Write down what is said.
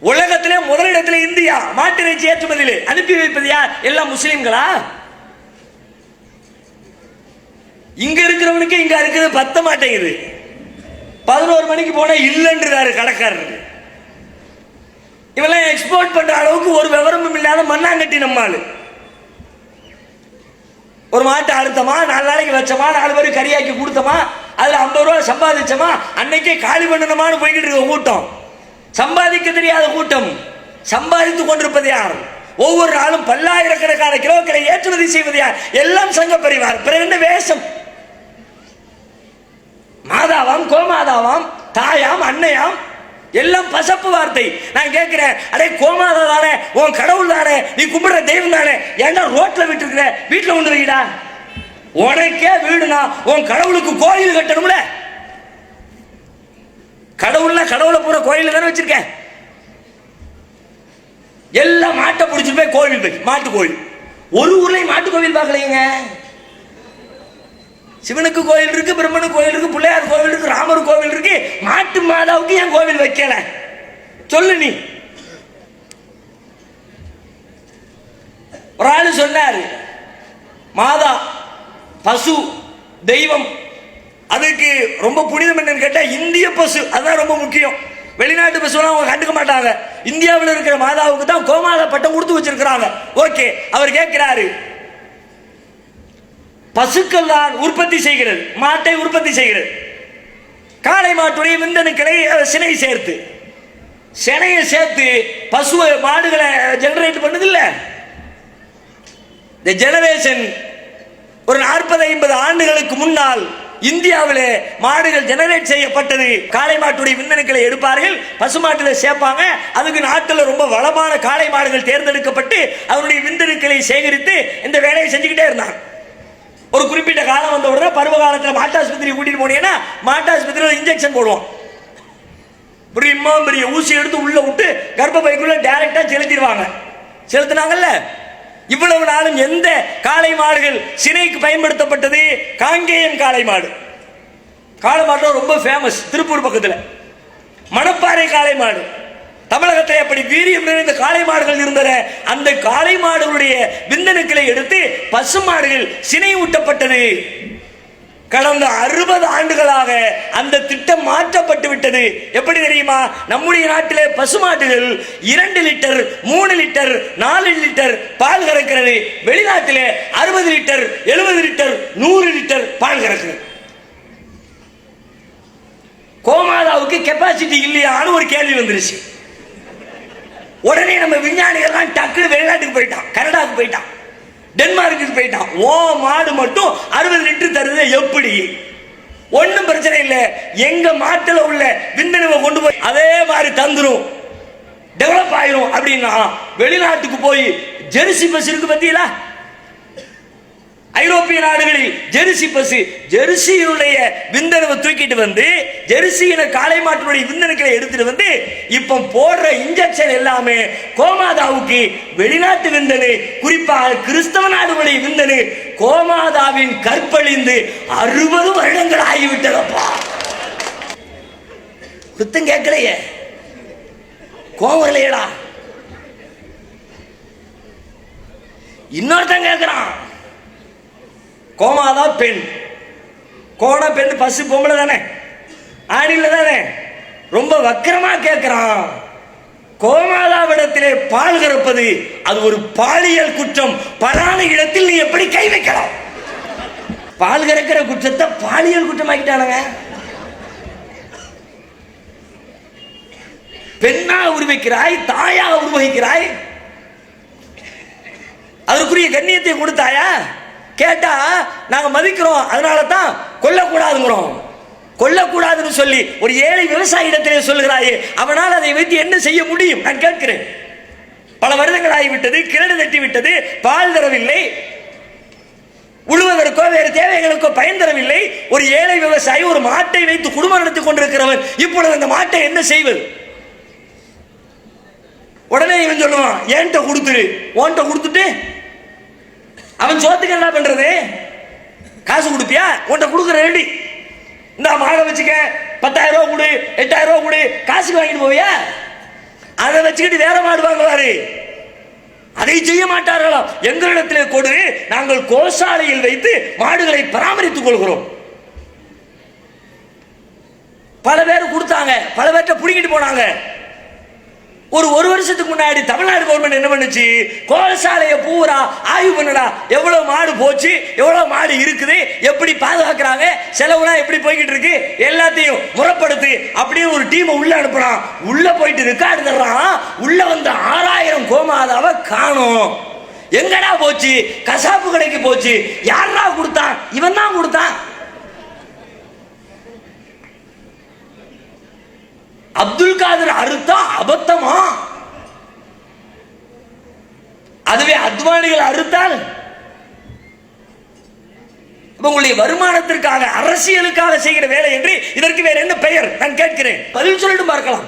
உலகத்திலே முதலிடத்தில் இந்தியா மாட்டிறைச்சி ஏற்றுமதியில். அனுப்பி வைப்பது யார்? எல்லாம் முஸ்லீம்களா? இங்க இருக்கிறவனுக்கு இங்க இருக்கிறது பத்த மாட்டேங்குது. பதினோரு மணிக்கு போனா இல்லைன்றாரு கடைக்காரர். இவெல்லாம் எக்ஸ்போர்ட் பண்ற அளவுக்கு ஒரு விவரமும் இல்லாத மண்ணாங்கட்டி நம்மால் ஒரு மாட்டை அறுத்தமா? நாலு நாளைக்கு வச்சோமா? நாலு பேருக்கு கறியாக்கி கொடுத்தோமா? அதுல ஐம்பது ரூபா சம்பாதிச்சோமா? அன்னைக்கே காலி பண்ணணுமான்னு போய்கிட்டு இருக்க கூட்டம். சம்பாதிக்க தெரியாத கூட்டம். சம்பாதித்து கொண்டிருப்பது யார்? ஒவ்வொரு நாளும் பல்லாயிரக்கணக்கான கிலோக்களை ஏற்றுமதி செய்வது யார்? எல்லாம் சங்க பரிவார். பிறகு வேஷம்? மாதாவாம் கோமாதாவாம் தாயாம் அன்னையாம். எல்லாம் பசப்பு வார்த்தை. நான் கேட்கிறேன் அடே கோமாதா தானே? உன் கடவுள் தானே? நீ கும்பிடுற தெய்வம் தானே? ஏன்னா ரோட்ல விட்டுருக்கிற? வீட்டுல கொண்டு வைடா உனக்கே வீடுனா உன் கடவுளுக்கு கோயில் கட்டணும்ல. கடவுள் கடவுளை பூரா கோயில தானே வச்சிருக்கேன். எல்லாம் மாட்டை பிடிச்சிட்டு போய் கோவில் போய் மாட்டு கோவில். ஒரு ஊர்லயும் மாட்டு கோவில் பார்க்கலையங்க. சிவனுக்கு கோயில் இருக்கு பிரம்மனுக்கு கோயில் இருக்கு பிள்ளையார் கோவில் இருக்கு ராமர் கோவில் இருக்கு. மாட்டு மாதாவுக்கு என் கோவில் வைக்கல? சொல்லு நீ. ஒரு ஆளு சொன்னாரு மாதா பசு தெய்வம் அதுக்கு ரொம்ப புனிதம் என்னன்னு கேட்டால் இந்திய பசு அதுதான் ரொம்ப முக்கியம். வெளிநாட்டு பசுலாம் அவங்க கண்டுக்க மாட்டாங்க. இந்தியாவில் இருக்கிற மாதாவுக்கு தான் கோமாத பட்டம் கொடுத்து வச்சிருக்கிறாங்க. ஓகே அவர் கேட்கிறாரு. பசுக்கள் தான் உற்பத்தி செய்கிறது மாட்டை உற்பத்தி செய்கிறது. காளை மாட்டுடைய விந்தனு கிளை சினை சேர்த்து. சினையை சேர்த்து பசுவை மாடுகளை ஜெனரேட் பண்ணுது இல்லை இந்த ஜெனரேஷன் ஒரு நாற்பது ஐம்பது ஆண்டுகளுக்கு முன்னால் இந்தியாவிலே மாடுகள் ஜெனரேட் செய்யப்பட்டது. காளை மாட்டுடைய விண்ணணுக்களை எடுப்பார்கள். பசு மாட்டில் சேர்ப்பாங்க. அதுக்கு நாட்டில் ரொம்ப வளமான காளை மாடுகள் தேர்ந்தெடுக்கப்பட்டு அவருடைய விந்தணுக்களை சேகரித்து இந்த வேலையை செஞ்சுக்கிட்டே இருந்தாங்க. ஒரு குறிப்பிட்ட காலம் வந்த உடனே பருவ காலத்தில் மாட்டாஸ்பத்திரி கூட்டிட்டு போனீங்கன்னா மாட்டாஸ்பத்திரியில் இன்ஜெக்ஷன் போடுவோம் இப்படி பெரிய ஊசி எடுத்து உள்ள விட்டு கர்ப்பப்பைக்குள்ள டைரக்டா செலுத்திடுவாங்க. செலுத்தினாங்கல்ல? இவ்வளவு நாளும் எந்த காளை மாடுகள் சினைக்கு பயன்படுத்தப்பட்டது? காங்கேயம் காளை மாடு. காளை மாடு ரொம்ப ஃபேமஸ் திருப்பூர் பக்கத்தில். மணப்பாறை காளை மாடு. தமிழகத்தில் அப்படி வீரியம் நிறைந்த காளை மாடுகள் இருந்தன. அந்த காளை மாடுகளுடைய விந்தணுக்களை எடுத்து பசு மாடுகள் சினை ஊட்டப்பட்டது கடந்த அறுபது ஆண்டுகளாக அந்த திட்டம் மாற்றப்பட்டு விட்டது. எப்படி தெரியுமா? நம்முடைய நாட்டிலே பசுமாட்டுகள் இரண்டு லிட்டர் மூணு லிட்டர் நாலு லிட்டர் பால் கறக்கிறது. வெளிநாட்டிலே அறுபது லிட்டர் எழுபது லிட்டர் நூறு லிட்டர் பால் கறக்கிறது கோமாதாவுக்கு கெப்பாசிட்டி இல்லையான்னு ஒரு கேள்வி வந்துருச்சு. உடனே நம்ம விஞ்ஞானிகள்லாம் டக்குனு வெளிநாட்டுக்கு போயிட்டான் கனடாவுக்கு போயிட்டான். டென்மார்க்கு போயிட்டான். ஓ மாடு மட்டும் அறுபது லிட்டர் தருது எப்படி? ஒன்றும் பிரச்சனை இல்லை. எங்க மாட்டில் உள்ள விந்தணுவை கொண்டு போய் அதே மாதிரி தந்துடும் டெவலப் ஆயிரும் அப்படின்னா வெளிநாட்டுக்கு போய் ஜெர்சி பஸ் இருக்கு பத்தியலா ஐரோப்பிய நாடுகளில் ஜெர்சி பசு ஜெர்சியினுடைய விந்தனவை தூக்கிட்டு வந்து ஜெர்சியின காளை மாட்டினுடைய விந்தணுக்களை எடுத்துட்டு வந்து இப்போ போடுற இன்ஜெக்ஷன் எல்லாமே கோமாதாவுக்கு வெளிநாட்டு விந்தனு குறிப்பாக கிறிஸ்தவ நாடுகளுடைய விந்தனு கோமாதாவின் கற்பழிந்து அறுபது வருடங்கள் ஆகிவிட்டதப்பா. குத்தம் கேட்கலையே. கோவம் வரலையேடா. இன்னொருத்தன் கேட்கிறான். கோமாதா பெண். கோண பெண் பசு பொம்பளை தானே. ஆடியில் தானே. ரொம்ப வக்கரமா கேட்கிறான் கோமாதாவிடத்திலே பால் கறப்பது அது ஒரு பாலியல் குற்றம். பலான இடத்தில் நீ எப்படி கை வைக்கலாம்? பால் கறக்கிற குற்றத்தை பாலியல் குற்றமாக்கிட்டானுங்க. பெண்ணா உருவிக்கிறாய் தாயா உருவகிக்கிறாய். அதற்குரிய கண்ணியத்தை கொடுத்தாயா? கேட்டா நாங்க மதிக்கிறோம். அதனால தான் கொல்லக்கூடாதுங்கிறோம். கொல்லக்கூடாதுன்னு சொல்லி ஒரு ஏழை விவசாயி இடத்திலே அவனால் அதை வைத்து என்ன செய்ய முடியும்? நான் கேட்கிறேன். பல வருடங்கள் ஆகிவிட்டது கிணறு தட்டி விட்டது பால் தரவில்லை உழுவதற்கோ வேறு தேவைகளுக்கோ பயன் தரவில்லை. ஒரு ஏழை விவசாயி ஒரு மாட்டை வைத்து குடும்பம் நடத்தி கொண்டிருக்கிறவன் இப்பொழுது அந்த மாட்டை என்ன செய்வது? உடனே இவன் சொல்லுவான் ஏன்ட்ட கொடுத்துரு ஓன்ட்ட கொடுத்துட்டு அவன் சோத்துக்கு என்ன பண்றது? காசு கொடுப்பியா? உன்ட்ட கொடுக்குற ரெடி. இந்த மாடை வச்சுக்க. பத்தாயிரம் ரூபா கொடு எட்டாயிரம் ரூபா கொடு. காசுக்கு வாங்கிட்டு போவியா? அதை வச்சுக்கிட்டு வேற மாடு வாங்குவாரு. அதை செய்ய மாட்டார்களாம். எங்களிடத்திலே கொடு. நாங்கள் கோசாலையில் வைத்து மாடுகளை பராமரித்துக் கொள்கிறோம். பல பேர் கொடுத்தாங்க. பல பேர்ட்ட பிடிங்கிட்டு போனாங்க. ஒரு ஒரு வருஷத்துக்கு முன்னாடி தமிழ்நாடு கவர்மெண்ட் என்ன பண்ணுச்சு? கோலசாலையை பூரா ஆய்வு பண்ணடா எவ்வளோ மாடு போச்சு எவ்வளோ மாடு இருக்குது எப்படி பாதுகாக்கிறாங்க செலவுலாம் எப்படி போய்கிட்டு இருக்கு எல்லாத்தையும் முறப்படுத்து அப்படியே ஒரு டீமை உள்ள அனுப்புறான். உள்ள போயிட்டு ரெக்கார்டு தர்றான். உள்ள வந்த ஆறாயிரம் கோமாதாவை காணும். எங்கடா போச்சு? கசாப்பு கடைக்கு போச்சு. யாரா கொடுத்தா? அதுவே அத்வானிகள் அறுத்தால் உங்களுடைய வருமானத்திற்காக அரசியலுக்காக செய்கிற வேலை என்று இதற்கு வேற என்ன பெயர்? நான் கேட்கிறேன். பதில் சொல்லிட்டு பார்க்கலாம்.